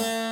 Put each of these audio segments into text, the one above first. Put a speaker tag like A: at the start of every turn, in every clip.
A: Yeah.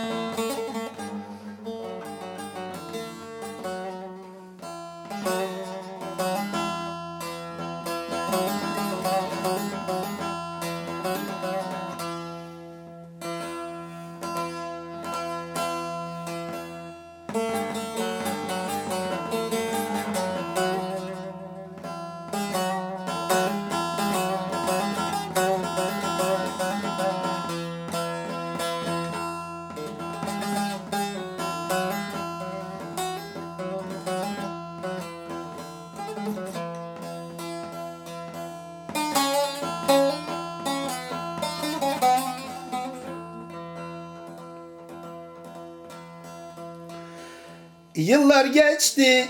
A: Yıllar geçti.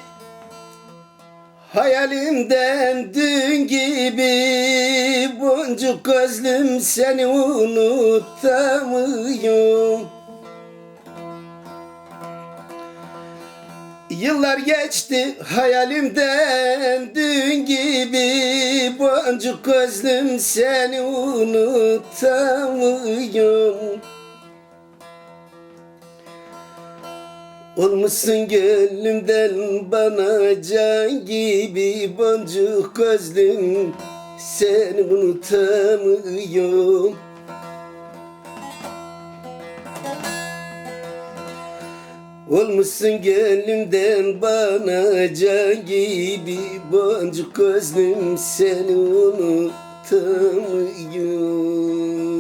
A: Hayalimden dün gibi Boncuk gözlüm seni unutamıyorum. Yıllar geçti hayalimden dün gibi Boncuk gözlüm seni unutamıyorum Olmuşsun gönlümden bana can gibi boncuk gözlüm. Seni unutamıyorum. Olmuşsun gönlümden bana can gibi boncuk gözlüm. Seni unutamıyorum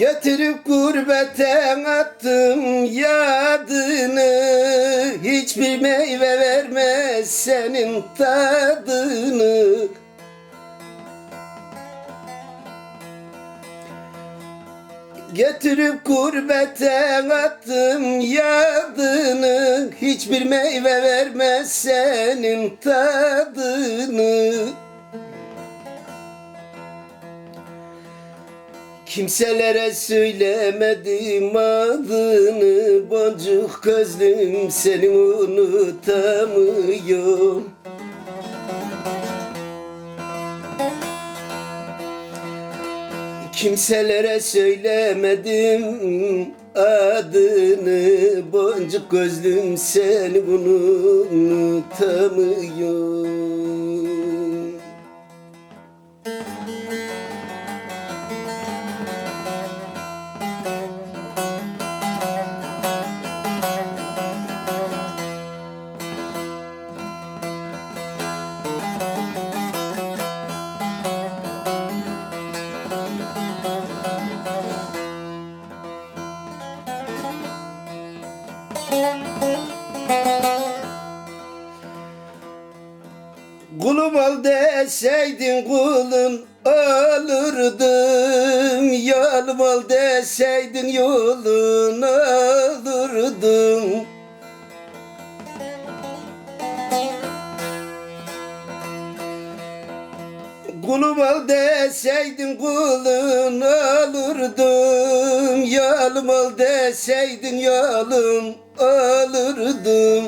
A: Getirip gurbete attım yadını. Hiçbir meyve vermez senin tadını. Getirip gurbete attım yadını. Hiçbir meyve vermez senin tadını Kimselere söylemedim adını Boncuk gözlüm seni unutamıyorum. Kimselere söylemedim adını Boncuk gözlüm seni unutamıyorum Kulum ol deseydin kulun olurdum Yolum ol deseydin yolun olurdum Kulum ol deseydin kulun olurdum Yolum ol deseydin yolum olurdum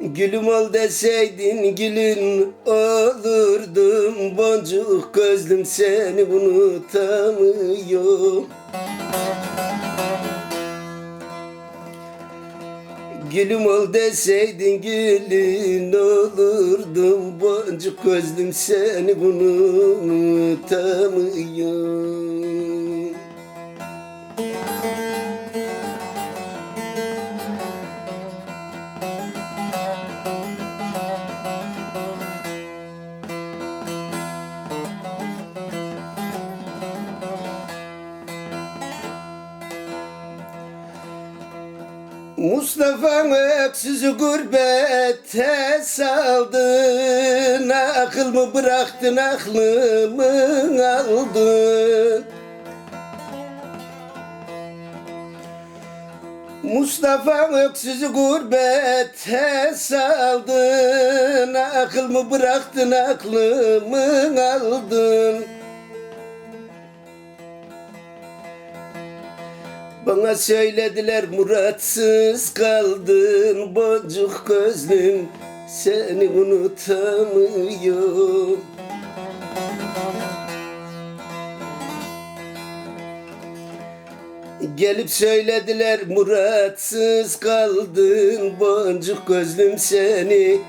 A: Gülüm ol deseydin gülün olurdum Boncuk gözlüm seni unutamıyorum. Gülüm ol deseydin gülün olurdum Boncuk gözlüm seni unutamıyorum Mustafa öksüzü gurbete saldın Akıl mı bıraktın aklımı aldın? Mustafa öksüzü gurbete saldın Akıl mı bıraktın aklımı aldın Bana söylediler muratsız kaldın boncuk gözlüm seni unutamıyorum. Gelip söylediler muratsız kaldın boncuk gözlüm seni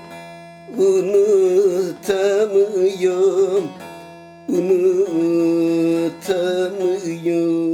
A: unutamıyorum. Unutamıyorum